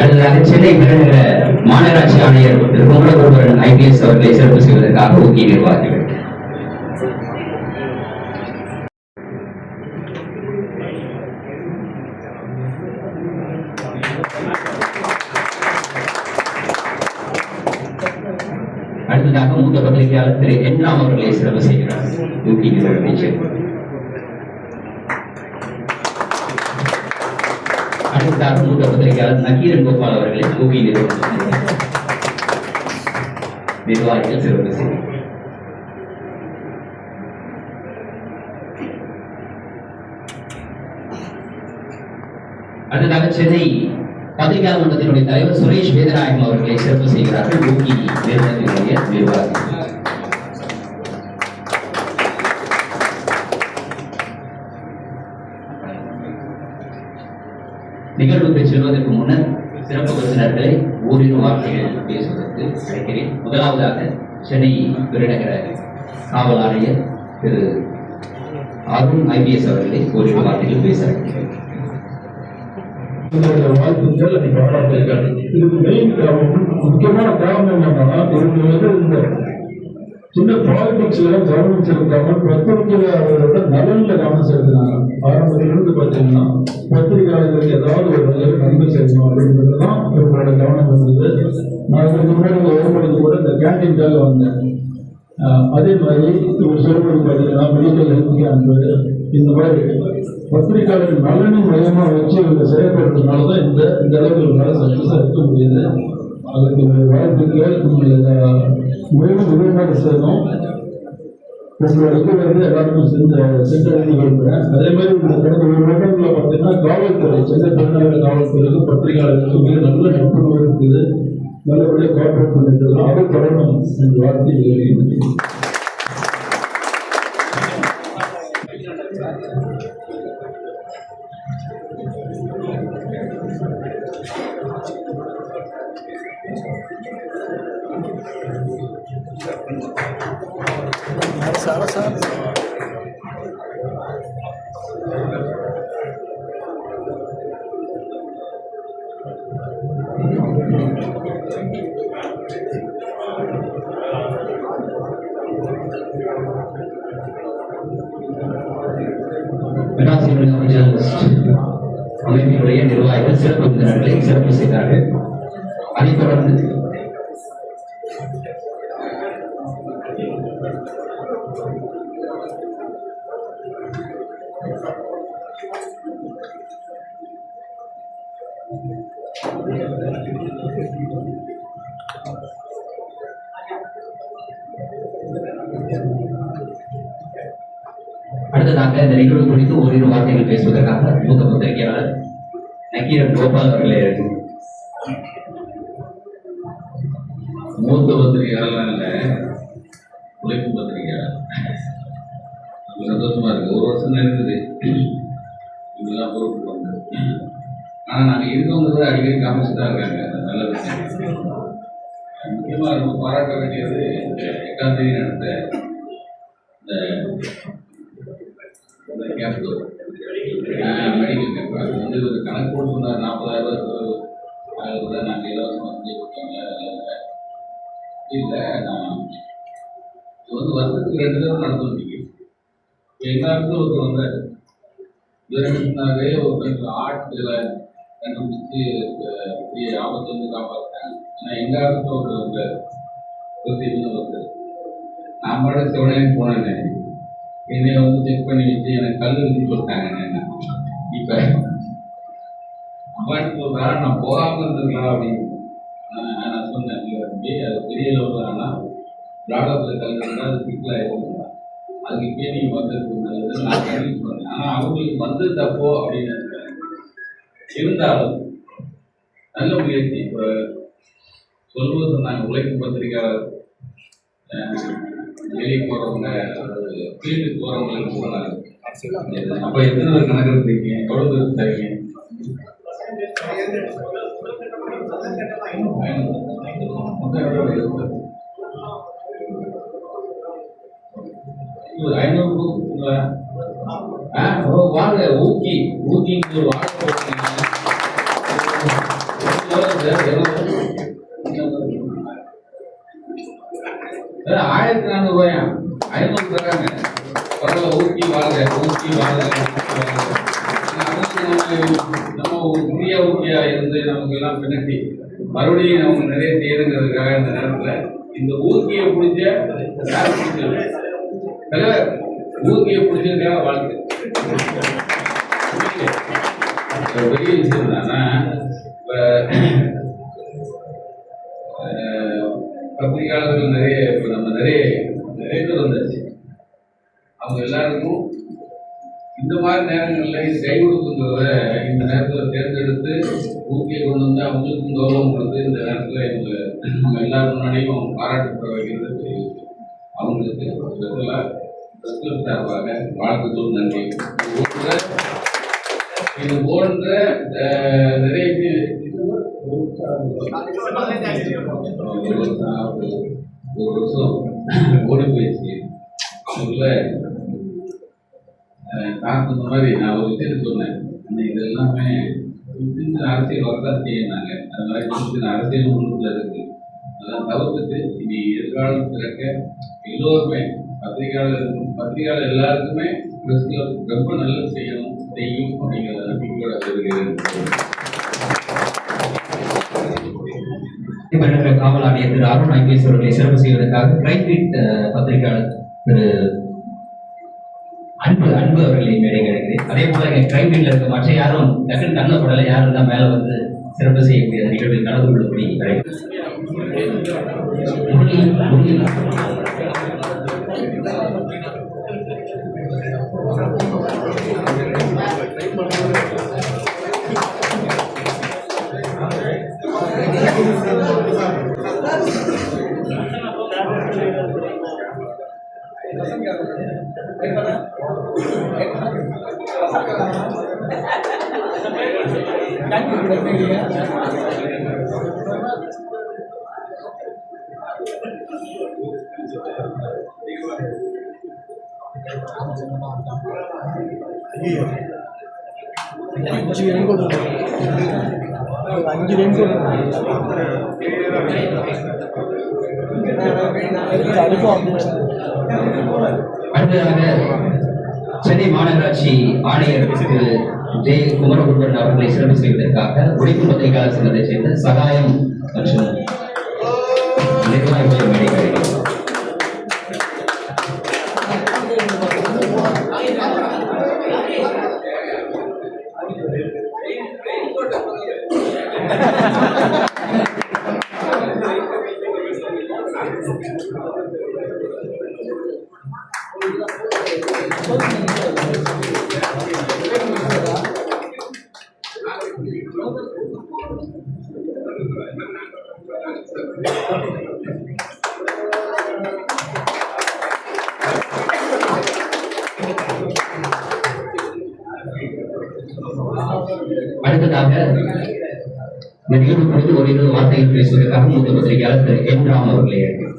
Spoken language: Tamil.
அடுத்ததாக சென்னை பெருநகர மாநகராட்சி ஆணையர் திரு குமரகுருபரன் ஐபிஎஸ் அவர்களை சிறப்பு செய்வதற்காக ஊக்கிய நிர்வாகிகள். அடுத்ததாக மூத்த பத்திரிகையாளர் திரு என்ராம் அவர்களை சிறப்பு செய்கிறார். ஊக்கிய நிறுவனத்தைச் சேர்ந்தவர் அடுத்ததாக மூத்த பத்திரிகையாளர் நக்கீரன் கோபால் அவர்களை ஊக்கிய நிர்வாகிகள் சிறப்பு செய்தி. அடுத்ததாக சென்னை பத்திரிகையாளர் மன்றத்தினுடைய தலைவர் சுரேஷ் வேதநாயகம் அவர்களை சிறப்பு செய்கிறார்கள். ஊக்கி நிறுவனத்தினுடைய நிர்வாகிகள். நிகழ்வுக்கு செல்வதற்கு முன்னர் சிறப்பு விருந்தினர்களை ஓரிரு வார்த்தைகள் பேசுவதற்கு அழைக்கிறேன். முதலாவதாக சென்னை பெருநகர காவல் ஆணையர் திரு அருண் ஐபிஎஸ் அவர்களை ஓரிரு வார்த்தைகள் பேச அழைக்கிறேன். வாழ்த்துக்கள் முக்கியமான காரணம் என்னன்னா இவங்க வந்து இந்த சின்ன பாலிடிக்ஸ்ல கவனம் செலுத்தாம பத்திரிகையாளர்களோட நலன்ல கவனம் செலுத்தினாங்க. ஆரம்பத்திலிருந்து பார்த்தீங்கன்னா பத்திரிகையாளர்களுக்கு ஏதாவது ஒரு நல்ல நன்மை செய்யணும் அப்படின்றதுதான் இவங்களோட கவனம் இருந்தது. நான் இதுக்கு முன்னாடி ஒரு மணிக்கு கூட இந்த கேண்டீன்காக வந்தேன். அதே மாதிரி இவர் சொல்லுவது பார்த்தீங்கன்னா மெடிக்கல் ஹெல்த் கேம்ப் இந்த மாதிரி பத்திரிகையாளர்கள் நலனின் மையமா வச்சு இவங்க செயல்படுறதுனால தான் இந்த இந்த அளவுக்கு இவங்களால சக்சஸாக இருக்க முடியுது. அதுக்கு வாழ்த்துக்கள் உங்களை மேலும் விரைவாக செய்யணும் உங்களோட இது வந்து எல்லாருக்கும் சென்று சென்றடைந்து விரும்புகிறேன் அதே மாதிரி இந்த கடந்த ஒரு வருடங்களில் பார்த்தீங்கன்னா காவல்துறை சென்னை பெருநகர காவல்துறைக்கு பத்திரிகையாளர்களுக்கு மிக நல்ல நட்புறவு இருக்குது. நல்லபடியாக கோஆப்ரேட் பண்ணிட்டு இருக்கோம். அதை தொடரணும் என்ற வார்த்தை வெளியிடுகிறேன். அமைப்பினுடைய நிர்வாகிகள் சிறப்பு விருந்தினர்களை சிறப்பு செய்தார்கள் அதைத் தொடர்ந்து அடுத்ததாக இந்த நிகழ்வு குறித்து ஓரிரு வார்த்தைகள் பேசுவதற்காக மூத்த பத்திரிகையாளர் நக்கீரன் கோபால் அவர்களை. மூத்த பத்திரிகையாளர் இல்லை உழைப்பு பத்திரிகையாளர். ரொம்ப சந்தோஷமா இருக்கு. ஒரு வருஷம் தான் இருக்குது இதெல்லாம் பொறுப்பு வந்து ஆனால் நாங்கள் இருக்கவங்க அடிக்கடி காமிச்சு தான் இருக்காங்க நல்ல விஷயம். முக்கியமாக நம்ம பாராட்ட வேண்டியது இந்த எட்டாம் தேதி நடந்த இந்த கேஷ் கேம்ப் மெடிக்கல் கேம்ப் அது வந்து ஒரு கணக்கு போட்டு சொன்னார். நாற்பதாயிரம் ரூபாய் நாங்கள் இலவசமாக செஞ்சு கொடுத்தாங்க இல்லை. நான் இது வந்து வருஷத்துக்கு ரெண்டு தடவை நடத்தணும் நீங்கள் எங்கள் ஒருத்தர் வந்தார். துரனாவே ஒரு ஆட்டில் கண்டுபிடிச்சு அஹ், இப்படி ஆபத்து வந்து காப்பாற்றினாங்க ஆனால் எங்கள் ஆஃபீஸில் ஒருத்தர் வந்தார். ஒருத்தர் ஒருத்தர் நான் பாட சிவனையும் போனேன். என்னை வந்து செக் பண்ணி வச்சு எனக்கு கல் இருக்குன்னு சொல்லிட்டாங்க என்ன. இப்போ அவன் சொல்றா நான் போகாமல் இருந்திருக்கலாம் அப்படின்னு. நான் சொன்னேன் அது பெரிய லெவலில் ஆனால் பிளாடத்தில் கல் இருந்தால் அது சிக்கலாக இருக்கும் அதுக்கு இப்பயே நீங்கள் வந்ததுக்கு நல்லது நான் கல்வி சொன்னேன். ஆனால் அவங்களுக்கு வந்து தப்போ அப்படின்னு இருந்தாலும் நல்ல முயற்சி. இப்போ சொல்வது நாங்கள் உழைக்கும் பத்திரிக்கையாளர் வெளியே போகிறவங்க கிளினிக் போகிறவங்களுக்கு சொன்னாங்க அப்போ எத்தனை பேர் கணக்கு எடுத்துருக்கீங்க எவ்வளோ பேர் தரீங்க? ஐநூறு ஆ வாங்க ஊக்கி ஊக்கிக்கு வாழை நம்ம உரிய புதிய இருந்து நமக்கு எல்லாம் பின்னட்டி மறுபடியும் நமக்கு நிறைய செய்யணுங்கிறதுக்காக இந்த நேரத்தில் இந்த ஊட்டியை பிடிச்ச யார் பிடிச்சது. பிடிச்சதுக்காக வாழ்க்கை. பெரிய விஷயம் என்னன்னா இப்போ பத்திரிகையாளர்கள் நிறைய இப்போ நம்ம நிறைய நிறைய பேர் வந்தாச்சு. அவங்க எல்லாருக்கும் இந்த மாதிரி நேரங்களில் இது இந்த நேரத்தில் தேர்ந்தெடுத்து ஊக்கியை கொண்டு வந்து அவங்களுக்கும் கௌரவம் இந்த நேரத்தில் இவங்க நம்ம எல்லாரும் முன்னாடியும் பாராட்டு வைக்கிறது பெரிய அவங்களுக்கு ஸ்பெஷலா ஸ்பெஷல் சார்பாக வாழ்த்துக்கள் நன்றி. இது போன்ற நிறைய ஒரு வருஷம் ஓடி போயிடுச்சு. நான் சொன்ன மாதிரி நான் ஒரு விஷயத்தை சொன்னேன். இன்னைக்கு இது எல்லாமே சின்ன அரசியல் வரதான் செய்யினாங்க அது மாதிரி சின்ன அரசியல் முன்னுக்குள்ள இருக்கு அதெல்லாம் தவிர்த்துட்டு இனி எதிர்காலம் திறக்க எல்லோருமே பத்திரிகையாளர் பத்திரிகையாளர் எல்லாருக்குமே பிரஸ் ரொம்ப நல்லது செய்யணும். செய்யும் அப்படிங்கிறத நம்பிக்கையோட சொல்கிறேன் இப்ப காவல் ஆணையர் திரு அருண் ஐபிஎஸ் அவர்களை சிறப்பு செய்வதற்காக கிரைம்பீட் பத்திரிகையாளர் திரு அன்பு அன்பு அவர்களை மேடை கிடைக்கிறேன் அதே போல எங்க கிரைம்பீட்ல இருக்க மற்ற யாரும் டக்குன்னு கண்ண படல யாரும் தான் மேல வந்து சிறப்பு செய்யக்கூடிய நிகழ்வில் கலந்து கொள்ளும்படி அஞ்சு ரன் கொடுங்க அஞ்சு ரன் கொடுங்க அடுக்கும் அடுத்ததாக சென்னை மாநகராட்சி ஆணையர் திரு ஜெய குமரகுருபன் அவர்களை சிறப்பு செய்வதற்காக ஒழிப்பு பத்திரிகையாளர் சங்கத்தைச் சேர்ந்த சகாயம் மற்றும் நிர்வாகிகள் மேடை அடுத்ததாக இந்த நிகழ்வு குறித்து ஒரு இரு வார்த்தைகள் பேசுவதற்காக மூத்த பத்திரிகையாளர் திரு என் ராம் அவர்களை அழைக்கிறேன்